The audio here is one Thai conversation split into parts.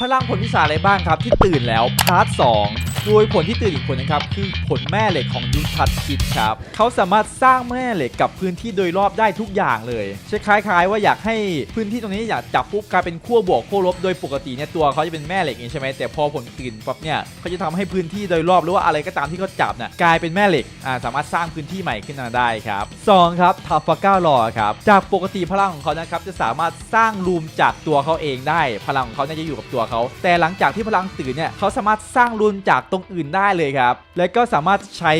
พลังผลพิศาอะไรบ้างครับ ที่ตื่นแล้วพาร์ท2โดยผลที่ตื่นอีกผลนะครับ คือผลแม่เหล็กของยุทธทัศน์คิดครับเขาสามารถสร้างแม่เหล็กกับพื้นที่โดยรอบได้ทุกอย่างเลยใช่คล้าย ๆ ว่าอยากให้พื้นที่ตรงนี้อยากจับปุ๊บกลายเป็นขั้วบวกขั้วลบโดยปกติเนี่ยตัวเขาจะเป็นแม่เหล็กเองใช่ไหมแต่พอผลตื่นปั๊บเนี่ยเขาจะทำให้พื้นที่โดยรอบหรือว่าอะไรก็ตามที่เขาจับน่ะกลายเป็นแม่เหล็กอ่าสามารถสร้างพื้นที่ใหม่ขึ้นมาได้ครับสองครับทัฟฟาก้ารอครับจากปกติพลังของเขานะครับจะสามารถสร้างรูมจากตัวเขาเองได้ พลังของเขาเนี่ยจะอยู่กับตัวเขา แต่หลังจากที่พลังตื่นเนี่ยเขาสามารถสร้างรูมจากตรงอื่นได้เลยครับ และก็สามารถใช้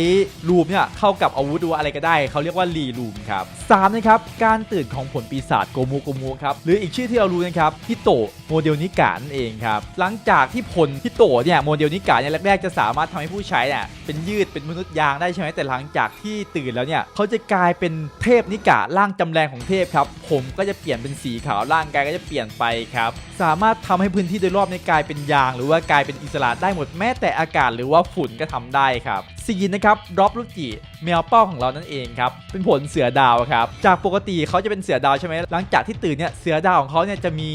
รูมเนี่ยเข้ากับอาวุธหรืออะไรก็ได้ เขาเรียกว่ารีรูมครับสามนะครับการตื่นของผลปีศาจโกมูโกมูครับหรืออีกชื่อที่เรารู้นะครับฮิโตะโมเดลนิกานั่นเองครับหลังจากที่ผลฮิโตะเนี่ยโมเดลนิกาเนี่ยแรกๆจะสามารถทำให้ผู้ใช้เนี่ยเป็นยืดเป็นมนุษย์ยางได้ใช่ไหมแต่หลังจากที่ตื่นแล้วเนี่ยเขาจะกลายเป็นเทพนิการ่างจำแรงของเทพครับผมก็จะเปลี่ยนเป็นสีขาวร่างกายก็จะเปลี่ยนไปครับสามารถทำให้พื้นที่โดยรอบในกลายเป็นยาง หรือว่ากลายเป็นอิสระได้หมดแม้แต่อากาศหรือว่าฝุ่นก็ทำได้ครับซีนนะครับดรอปลูกิแมวเป้าของเรานั่นเองครับเป็นผลเสือดาวครับจากปกติเขาจะเป็นเสือดาวใช่ไหมหลังจากที่ตื่นเนี่ยเสือดาวของเขาเนี่ยจะมี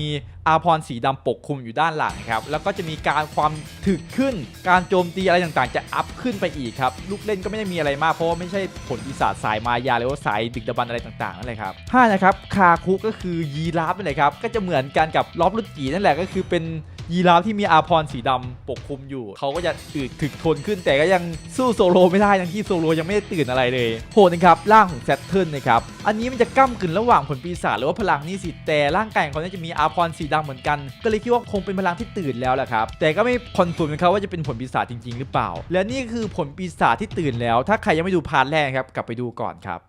อาพรสีดำปกคลุมอยู่ด้านหลังครับแล้วก็จะมีการความถึกขึ้น การโจมตีอะไรต่างๆ จะอัพขึ้นไปอีกครับลูกเล่นก็ไม่ได้มีอะไรมากเพราะว่าไม่ใช่ผลปีศาจสายมายาหรือว่าสายดึกดำบรรอะไรต่างๆนั่นเลยครับห้านะครับคาคุก็คือยีราฟนั่นแหละครับก็จะเหมือนกันกับล็อบลูกีนั่นแหละก็คือเป็น ยีราฟที่มีอาพรสีดำปกคลุมอยู่ เขาก็จะอืดถึกทนขึ้นแต่ก็ยังสู้โซโลไม่ได้ทั้งที่โซโลยังไม่ได้ตื่นอะไรเลยโหนะครับร่างของแซตเทิลนะครับอันนี้มันจะก้ากึ่นระหว่างผลปีศาจหรือว่าพลังนี่สิแต่ร่างกายของเขาเนี่ยจะมีอาพรสีดำเหมือนกัน ก็เลยคิดว่าคงเป็นพลังที่ตื่นแล้วแหละครับแต่ก็ไม่คอนเฟิร์มนะครับว่าจะเป็นผลปีศาจจริง ๆ หรือเปล่า และนี่คือผลปีศาจที่ตื่นแล้ว ถ้าใครยังไม่ดูพาร์ทแรกครับกลับไปดูก่อนครับ